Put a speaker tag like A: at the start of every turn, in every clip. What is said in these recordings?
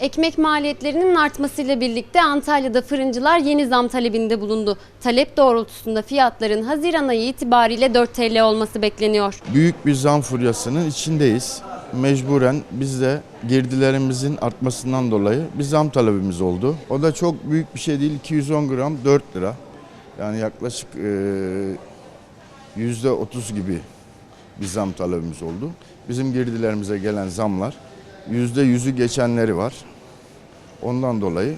A: Ekmek maliyetlerinin artmasıyla birlikte Antalya'da fırıncılar yeni zam talebinde bulundu. Talep doğrultusunda fiyatların Haziran ayı itibariyle 4 TL olması bekleniyor.
B: büyük bir zam furyasının içindeyiz. Mecburen biz de girdilerimizin artmasından dolayı bir zam talebimiz oldu. O da çok büyük bir şey değil. 210 gram 4 lira. Yani yaklaşık eee, yüzde 30 gibi bir zam talebimiz oldu. Bizim girdilerimize gelen zamlar yüzde yüzü geçenleri var. Ondan dolayı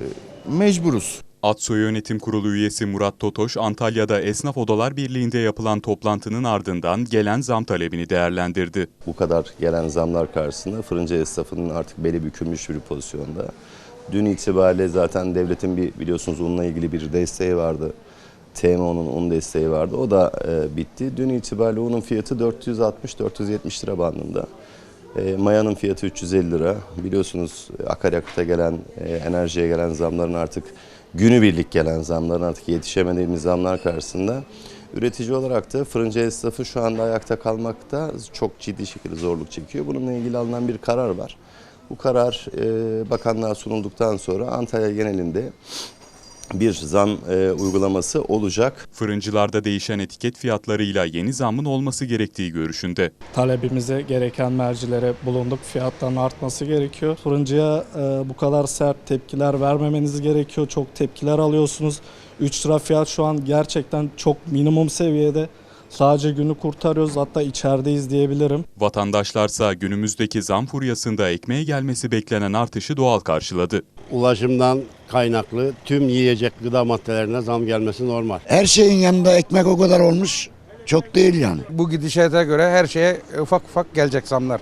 B: eee, mecburuz.
C: Atso Yönetim Kurulu üyesi Murat Totoş, Antalya'da Esnaf Odalar Birliği'nde yapılan toplantının ardından gelen zam talebini değerlendirdi.
D: Bu kadar gelen zamlar karşısında fırıncı esnafının artık beli bükülmüş bir pozisyonda. Dün itibariyle zaten devletin bir biliyorsunuz unla ilgili bir desteği vardı. TMO'nun un desteği vardı. O da e, bitti. Dün itibariyle unun fiyatı 460-470 lira bandında. E, mayanın fiyatı 350 lira. Biliyorsunuz e, akaryakıta gelen, e, enerjiye gelen zamların artık günübirlik gelen zamların artık yetişemediğimiz zamlar karşısında üretici olarak da fırıncı esnafı şu anda ayakta kalmakta çok ciddi şekilde zorluk çekiyor. Bununla ilgili alınan bir karar var. Bu karar bakanlığa sunulduktan sonra Antalya genelinde bir zam e, uygulaması olacak.
C: Fırıncılarda değişen etiket fiyatlarıyla yeni zammın olması gerektiği görüşünde.
E: talebimize gereken mercilere bulunduk. Fiyatların artması gerekiyor. Fırıncıya e, bu kadar sert tepkiler vermemeniz gerekiyor. Çok tepkiler alıyorsunuz. 3 lira fiyat şu an gerçekten çok minimum seviyede. Sadece günü kurtarıyoruz hatta içerideyiz diyebilirim.
C: Vatandaşlarsa günümüzdeki zam furyasında ekmeğe gelmesi beklenen artışı doğal karşıladı.
F: ulaşımdan kaynaklı tüm yiyecek gıda maddelerine zam gelmesi normal.
G: Her şeyin yanında ekmek o kadar olmuş. Çok değil yani.
H: Bu gidişata göre her şeye ufak ufak gelecek zamlar.